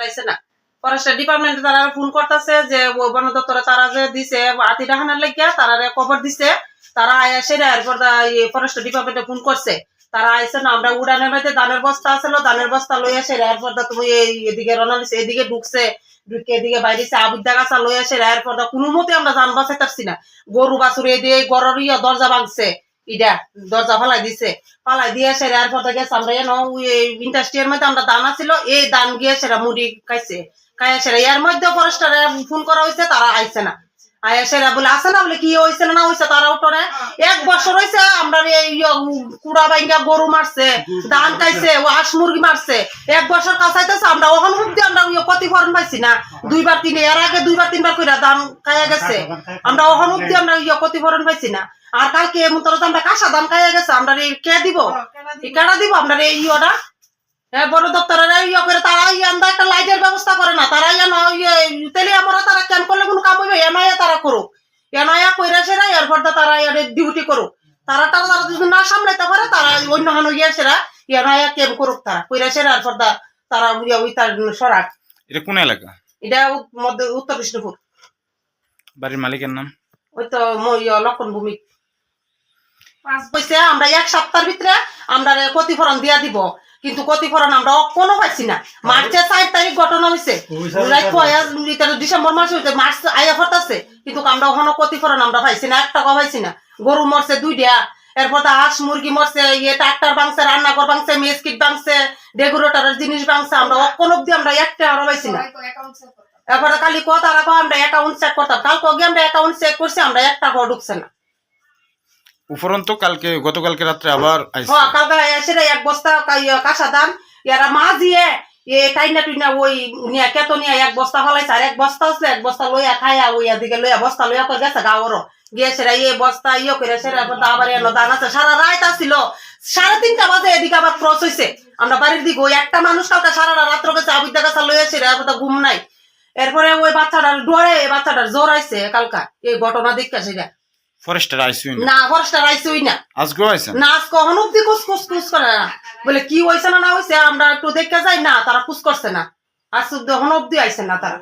পাইছে না। ফরেস্টের ডিপার্টমেন্টে তারা ফোন করতেছে যে বন দপ্তরে তারা যে দিছে হাতি ডাহানোর লাগিয়া তারা খবর দিছে। তারা সেরে এরপর ফরেস্টের ডিপার্টমেন্টে ফোন করছে। তারা আইসে না, আমরা উড়ানের মধ্যে ধানের বস্তা আছিল, ধানের বস্তা লই আসে এরপর তুমি এদিকে দিছে, এদিকে ঢুকছে, ঢুকে এদিকে বাইরেছে, আবুদ্দা গাছা লই আসে এরপর কোনো মতে আমরা যান বাঁচাই পারছি না। গরু বাছুর গরুর ইয়া দরজা ভাঙছে। ইটা দরজা ফালাই দিছে। ফালাই দিয়ে সেরা আর পথে গেছে আমরা এনো ইন্ডাস্ট্রির মধ্যে আমরা দান আছিল এই দান গিয়ে সেরা মুড়ি খাইছে। খাইয়া সেরা এর মধ্যে ফরেস্টারে ফোন করা হয়েছে তারা আইসে না। আয়া বলে আসে না? বলে কি হয়েছে না হয়েছে তারা উঠোনে এক বছর হয়েছে আমরা কুড়া বাইঙ্গা গরু মারছে ধান খাইছে ও হাঁস মুরগি মারছে এক বছর কাছাইতেছে আমরা ওখান আমরা ইয়ে ক্ষতিপূরণ পাইছি না। দুইবার তিন এর আগে দুইবার তিনবার কইরা ধান খাইয়া গেছে। আমরা ওখান অব্দি আমরা ইয়ে ক্ষতিপূরণ পাইছি না। আর কালকে এমন তো আমরা কাঁসা ধান খাইয়া গেছে আমরা এই কে দিব? কেডা দিব? আমরা এই ইয়েটা? হ্যাঁ বড় দপ্তরের ইয়ে করে তারা ইয়ে আমরা একটা লাইটের ব্যবস্থা করে না তারা ইয়ে নয় ইয়ে তেলে আমরা তারা কেন হইবে এনআইয়া তারা করুক। এনআইয়া কইরা সেরা এরপর তারা ডিউটি করুক। তারা তারা তারা যদি না সামলাইতে পারে তারা অন্য হান ইয়ে সেরা এনআইয়া কেম করুক তারা। কইরা সেরা এরপর তারা ইয়ে ওই তার সরাক। এটা কোন এলাকা? এটা মধ্য উত্তর বিষ্ণুপুর। বাড়ির মালিকের নাম? ওই তো লক্ষণ ভূমি। পাঁচ পয়সা আমরা এক সপ্তাহের ভিতরে আমরা ক্ষতিপূরণ দিয়া দিব। কিন্তু ক্ষতিপূরণ আমরা কোনো পাইছি না। মার্চের চার তারিখ ঘটনা হয়েছে। ডিসেম্বর মাস হইতে মার্চ আয়া ফটাছে কিন্তু আমরা ওখানে ক্ষতিপূরণ আমরা পাইছি না এক টাকা পাইছি না। গরু মরছে দুইটা এরপর তো হাঁস মুরগি মরছে ইয়ে ট্রাক্টর ভাঙছে রান্নাঘর ভাঙছে মেসকিট বাংছে ডেকোরেটরের জিনিস ভাঙছে আমরা কোন অব্দি আমরা একটা আরও পাইছি না। এরপরে কালি কথা রাখো আমরা অ্যাকাউন্ট চেক করতাম। কালকে গিয়ে আমরা অ্যাকাউন্ট চেক করছি আমরা একটা টাকাও ঢুকছে না। উপরন্ত কালকে, গতকালকে রাত্রে আবার আইছে হ্যাঁ কালকে এসে এক বস্তা কা- কাঁসা দান এরা মা দিয়ে এ টাইনা টুইনা ওই নিয়া কেতো নিয়া এক বস্তা ফলাইছে, আর এক বস্তা আছে, এক বস্তা লইয়া খাইয়া ওই দিকে লইয়া বস্তা লইয়া করে গেছে গাওয়ারও গিয়েছে রা ইয়ে বস্তা ইয়ে করে সেরা আবার এলো দান আছে। সারা রাত আসছিল সাড়ে তিনটা বাজে এদিকে আবার ক্রস হয়েছে আমরা বাড়ির দিকে ওই একটা মানুষ কালকে সারা রাত্র গেছে আবিদ্যা গাছা লইয়াছে রে এরপর ঘুম নাই। এরপরে ওই বাচ্চাটার ডরে বাচ্চাটার জ্বর আইছে কালকা, এই ঘটনা দেখতে সেটা ফরেস্টার আইসুই না? না ফরেস্টার আইসুই না। আজকেও আইছেন নাচ কখন অব্দি কুস কুস কুস করে না। বলে কি হইছে না না হইছে আমরা একটু দেখতে যাই না তারা কুস করছে না। আজ শুদ্ধ এখন অব্দি আইছে না তারা।